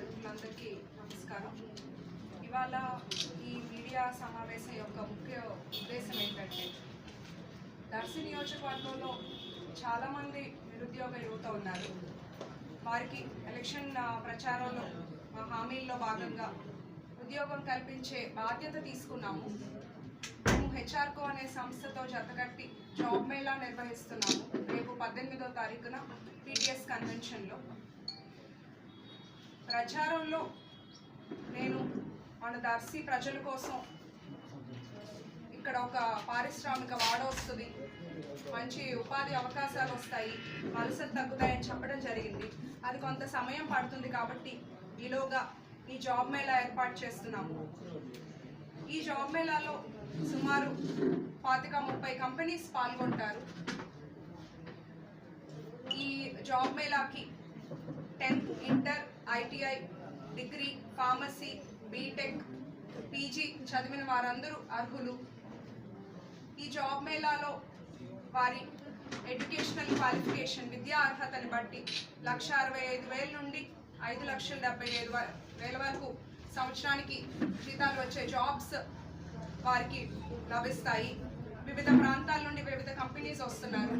Media నమస్కారం. ఇవాళ ఈ మీడియా సమావేశం యొక్క ముఖ్య ఉద్దేశం ఏంటంటే దర్శి నియోజకవర్గంలో చాలామంది నిరుద్యోగ యువత ఉన్నారు. వారికి ఎలక్షన్ ప్రచారంలో మా హామీల్లో భాగంగా ఉద్యోగం కల్పించే బాధ్యత తీసుకున్నాము. మేము హెచ్ఆర్కో అనే సంస్థతో జతకట్టి జాబ్ మేళా నిర్వహిస్తున్నాము. రేపు పద్దెనిమిదో తారీఖున పీటీఎస్ కన్వెన్షన్లో. ప్రచారంలో నేను మన దర్శి ప్రజల కోసం ఇక్కడ ఒక పారిశ్రామిక వాడ వస్తుంది. మంచి ఉపాధి అవకాశాలు వస్తాయి. వలసలు తగ్గుతాయని చెప్పడం జరిగింది. అది కొంత సమయం పడుతుంది కాబట్టి ఈలోగా ఈ జాబ్ మేళా ఏర్పాటు చేస్తున్నాము ఈ జాబ్ మేళాలో సుమారు పాతిక ముప్పై కంపెనీస్ పాల్గొంటారు. ఈ job మేళాకి tenth inter ITI degree pharmacy B Tech PG చదివిన వారందరూ అర్హులు. ఈ జాబ్ మేళాలో వారి ఎడ్యుకేషనల్ క్వాలిఫికేషన్ విద్యా అర్హతని బట్టి లక్ష అరవై ఐదు వేల నుండి ఐదు లక్షల డెబ్బై ఐదు వ- వేల వరకు సంవత్సరానికి జీతాలు వచ్చే జాబ్స్ వారికి లభిస్తాయి. వివిధ ప్రాంతాల నుండి వివిధ కంపెనీస్ వస్తున్నారు.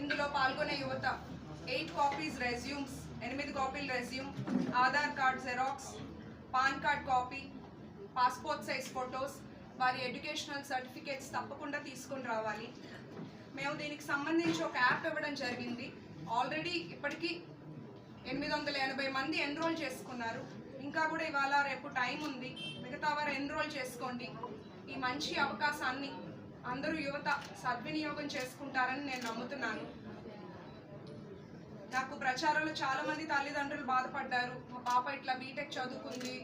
ఇందులో పాల్గొనే యువత ఎయిట్ కాపీస్ రెజ్యూమ్స్ ఎనిమిది కాపీలు resume Aadhaar card xerox PAN card copy passport size photos వారి ఎడ్యుకేషనల్ సర్టిఫికేట్స్ తప్పకుండా తీసుకొని రావాలి. మేము దీనికి సంబంధించి ఒక యాప్ ఇవ్వడం జరిగింది. ఆల్రెడీ ఇప్పటికీ ఎనిమిది వందల ఎనభై మంది ఎన్రోల్ చేసుకున్నారు. ఇంకా కూడా ఇవాళ రేపు టైం ఉంది. మిగతా వారు ఎన్రోల్ చేసుకోండి. ఈ మంచి అవకాశాన్ని అందరూ యువత సద్వినియోగం చేసుకుంటారని నేను నమ్ముతున్నాను. నాకు ప్రచారంలో చాలా మంది తల్లిదండ్రులు బాధపడ్డారు. మా పాప ఇట్లా బీటెక్ చదువుకుంది.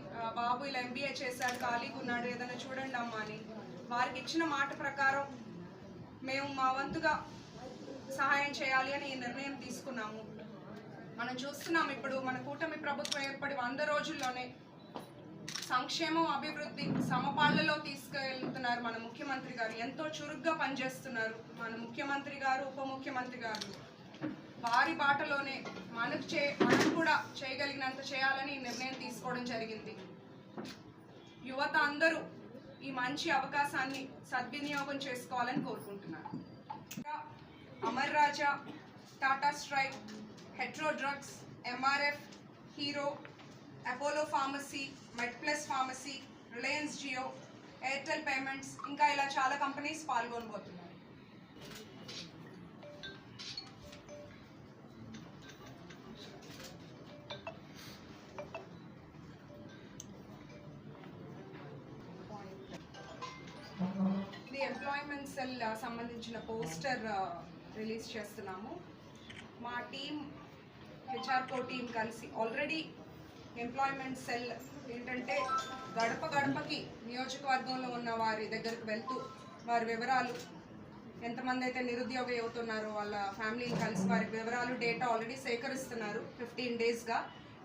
బాబు ఇలా ఎంబీఏ చేశాడు ఖాళీగా ఉన్నాడు ఏదైనా చూడండి అమ్మా అని. వారికి ఇచ్చిన మాట ప్రకారం మేము మా వంతుగా సహాయం చేయాలి అని ఈ నిర్ణయం తీసుకున్నాము. మనం చూస్తున్నాం ఇప్పుడు మన కూటమి ప్రభుత్వం ఏర్పడి వంద రోజుల్లోనే సంక్షేమం అభివృద్ధి సమపాళ్ళలో తీసుకెళ్తున్నారు మన ముఖ్యమంత్రి గారు. ఎంతో చురుగ్గా పనిచేస్తున్నారు మన ముఖ్యమంత్రి గారు ఉప ముఖ్యమంత్రి గారు. వారి బాటలోనే మనకు చే మనం కూడా చేయగలిగినంత చేయాలని ఈ నిర్ణయం తీసుకోవడం జరిగింది. యువత అందరూ ఈ మంచి అవకాశాన్ని సద్వినియోగం చేసుకోవాలని కోరుకుంటున్నాను Amar Raja Tata strike Hetero drugs MRF Hero Apollo pharmacy MedPlus pharmacy Reliance Jio Airtel payments ఇంకా ఇలా చాలా కంపెనీస్ పాల్గొనబోతున్నాయి ఎంప్లాయ్మెంట్ సెల్ uh, సంబంధించిన పోస్టర్ uh, రిలీజ్ చేస్తున్నాము. మా టీం హెచ్ఆర్కో టీం కలిసి ఆల్రెడీ ఎంప్లాయ్మెంట్ సెల్ ఏంటంటే గడప గడపకి నియోజకవర్గంలో ఉన్న వారి దగ్గరికి వెళ్తూ వారి వివరాలు ఎంతమంది అయితే నిరుద్యోగ యువత వాళ్ళ ఫ్యామిలీని కలిసి వారి వివరాలు డేటా ఆల్రెడీ సేకరిస్తున్నారు ఫిఫ్టీన్ డేస్గా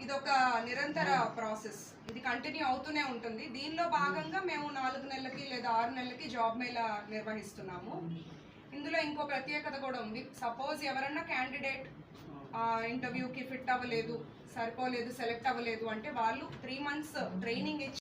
ఇది ఒక నిరంతర ప్రాసెస్. ఇది కంటిన్యూ అవుతూనే ఉంటుంది. దీనిలో భాగంగా మేము నాలుగు నెలలకి లేదా ఆరు నెలలకి జాబ్ మేళా నిర్వహిస్తున్నాము. ఇందులో ఇంకో ప్రత్యేకత కూడా ఉంది. సపోజ్ ఎవరన్నా క్యాండిడేట్ ఇంటర్వ్యూకి ఫిట్ అవ్వలేదు సరిపోలేదు సెలెక్ట్ అవ్వలేదు అంటే వాళ్ళు త్రీ మంత్స్ ట్రైనింగ్ ఇచ్చి